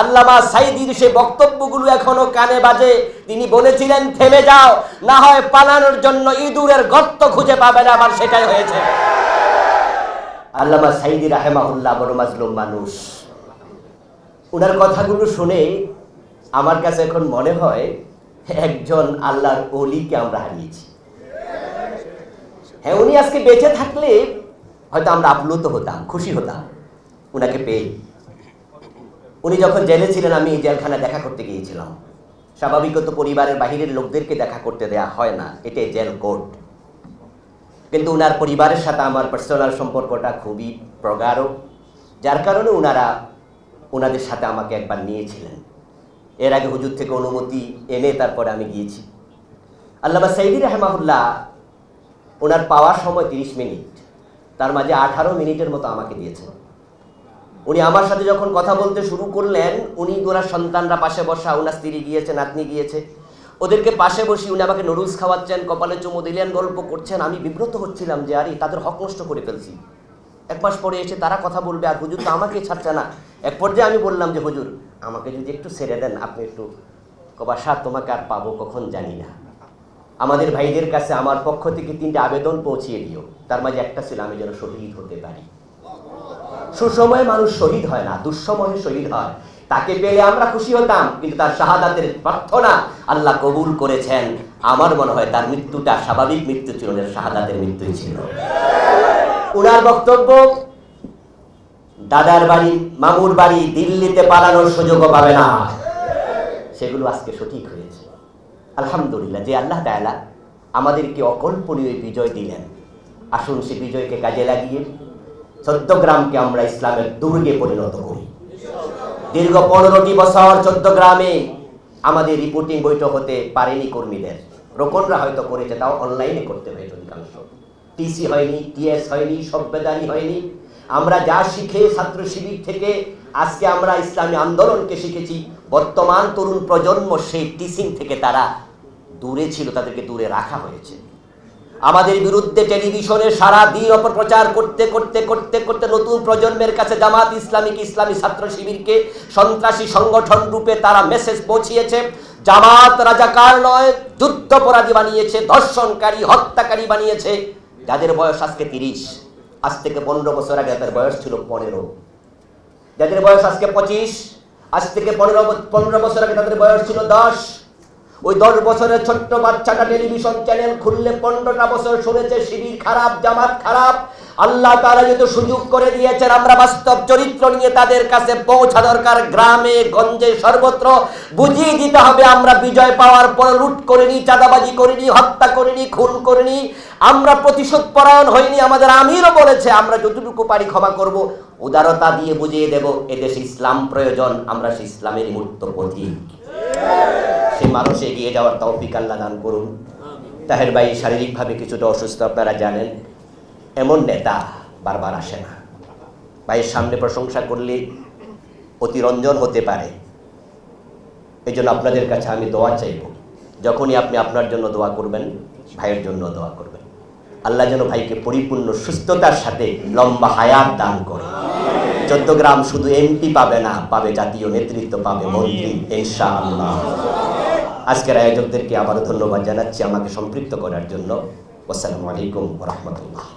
আল্লামা সাইদির সে বক্তব্যগুলো এখনও কানে বাজে। তিনি বলেছিলেন, থেমে যাও, না হয় পালানোর জন্য ইঁদুরের গর্ত খুঁজে পাবে না। আবার সেটাই হয়েছে। আল্লামা সাইদি রাহেমাহুল্লাহ বড় মাজলুম মানুষ। ওনার কথাগুলো শুনে আমার কাছে এখন মনে হয়, একজন আল্লাহর অলিকে আমরা হারিয়েছি। হ্যাঁ উনি আজকে বেঁচে থাকলে হয়তো আমরা আপ্লুত হতাম, খুশি হতাম, উনাকে পেয়ে উনি যখন জেলে ছিলেন, আমি এই জেলখানা দেখা করতে গিয়েছিলাম। স্বাভাবিকত পরিবারের বাহিরের লোকদেরকে দেখা করতে দেয়া হয় না। এটাই জেল কোর্ট কিন্তু উনার পরিবারের সাথে আমার পার্সোনাল সম্পর্কটা খুবই প্রগাঢ়, যার কারণে উনারা ওনাদের সাথে আমাকে একবার নিয়েছিলেন। এর আগে হুজুর থেকে অনুমতি এনে তারপরে আমি গিয়েছি। আল্লামা সাইদি রহমাহুল্লাহ ওনার পাওয়ার সময় তিরিশ মিনিট, তার মাঝে আঠারো মিনিটের মতো আমাকে দিয়েছেন। উনি আমার সাথে যখন কথা বলতে শুরু করলেন, উনি ওনার সন্তানরা পাশে বসা ওনার স্ত্রী গিয়েছে, নাতনি গিয়েছে। ওদেরকে পাশে বসি উনি আমাকে নুডলস খাওয়াচ্ছেন, কপালে চুমু দিলেন, গল্প করছেন। আমি বিব্রত হচ্ছিলাম যে, আরে, তাদের হক নষ্ট করে ফেলছি। এক মাস পরে এসে তারা কথা বলবে, আর হুজুর তো আমাকে ছাড়ছে না। এক পর্যায়ে আমি বললাম যে, হুজুর, আমাকে যদি একটু ছেড়ে দেন, আপনি একটু কবাসা তোমাকে আর পাবো কখন জানি না। আমাদের ভাইদের কাছে আমার পক্ষ থেকে তিনটে আবেদন পৌঁছিয়ে দিও। তার মাঝে একটা ছিল, আমি যেন শহীদ হতে পারি। সুসময়ে মানুষ শহীদ হয় না, দুঃসময়ে শহীদ হয়। তাকে পেলে আমরা খুশি হতাম, কিন্তু তার শাহাদাতের প্রার্থনা আল্লাহ কবুল করেছেন। আমার মনে হয় তার মৃত্যুটা স্বাভাবিক মৃত্যু ছিল না শাহাদাতের মৃত্যুই ছিল। উনার বক্তব্য, দাদার বাড়ি, মামুর বাড়ি দিল্লিতে পালানোর সুযোগও পাবে না। সেগুলো আজকে সঠিক হয়েছে। আলহামদুলিল্লাহ, যে আল্লাহ তাআলা আমাদেরকে অকল্পনীয় বিজয় দিলেন, আসুন সে বিজয়কে কাজে লাগিয়ে চোদ্দগ্রামকে আমরা ইসলামের দুর্গে পরিণত করি। দীর্ঘ পনেরোটি বছর চোদ্দগ্রামে আমাদের রিপোর্টিং বৈঠক হতে পারেনি কর্মীদের। রোকনরা হয়তো করেছে, তাও অনলাইনে করতে হয়েছে অধিকাংশ। টিসি হয়নি টিএস হয়নি সভ্যদানি হয়নি। আমরা যা শিখে ছাত্র শিবির থেকে আজকে আমরা ইসলামী আন্দোলনকে শিখেছি। বর্তমান তরুণ প্রজন্ম সেই টিচিং থেকে তারা দূরে ছিল, তাদেরকে দূরে রাখা হয়েছে। আমাদের বিরুদ্ধে টেলিভিশনে সারা দিন অপপ্রচার করতে করতে করতে করতে নতুন প্রজন্মের কাছে জামাত ইসলামিক ইসলামী ছাত্র শিবিরকে সন্ত্রাসী সংগঠন রূপে তারা মেসেজ পৌঁছিয়েছে। জামাত রাজাকার নয় যুদ্ধপরাধী বানিয়েছে, ধর্ষণকারী, হত্যাকারী বানিয়েছে। যাদের বয়স আজকে তিরিশ, আজ থেকে পনেরো বছর আগে তাদের বয়স ছিল পনেরো। যাদের বয়স আজকে পঁচিশ, আজ থেকে পনেরো পনেরো বছর আগে তাদের বয়স ছিল দশ। ওই দশ বছরের ছোট্ট বাচ্চাটা টেলিভিশন চ্যানেল খুললে পনেরোটা বছর শুনেছে শিবির খারাপ, জামাত খারাপ। আল্লাহ তারা যদি সুযোগ করে দিয়েছেন, আমরা বাস্তব চরিত্র নিয়ে তাদের কাছে পৌঁছা দরকার। গ্রামে, গঞ্জে সর্বত্র বুঝিয়ে দিতে হবে, আমরা বিজয় পাওয়ার পর লুট করিনি, চাঁদাবাজি করিনি, হত্যা করিনি, খুন করিনি। আমরা প্রতিশোধ পরায়ণ হইনি, আমাদের আমিরও বলেছে, আমরা যতটুকু পারি ক্ষমা করব। উদারতা দিয়ে বুঝিয়ে দেব, এদেশে ইসলাম প্রয়োজন, আমরা সেই ইসলামের মূর্ত পথিক মানুষ এগিয়ে যাওয়ার তৌফিক আল্লাহ দান করুন। তাহের ভাই শারীরিকভাবে কিছুটা অসুস্থ আপনারা জানেন এমন নেতা বারবার আসে না। ভাইয়ের সামনে প্রশংসা করলে অতিরঞ্জন হতে পারে। এই জন্য আপনাদের কাছে আমি দোয়া চাইব। যখনই আপনি আপনার জন্য দোয়া করবেন ভাইয়ের জন্য দোয়া করবেন। আল্লাহ যেন ভাইকে পরিপূর্ণ সুস্থতার সাথে লম্বা হায়াত দান করে। চোদ্দ গ্রাম শুধু এমপি পাবে না পাবে জাতীয় নেতৃত্ব পাবে মন্ত্রী ইনশাআল্লাহ। আজকের আয়োজকদেরকে আবারও ধন্যবাদ জানাচ্ছি আমাকে সম্পৃক্ত করার জন্য। আসসালামু আলাইকুম রহমতুল্লাহ।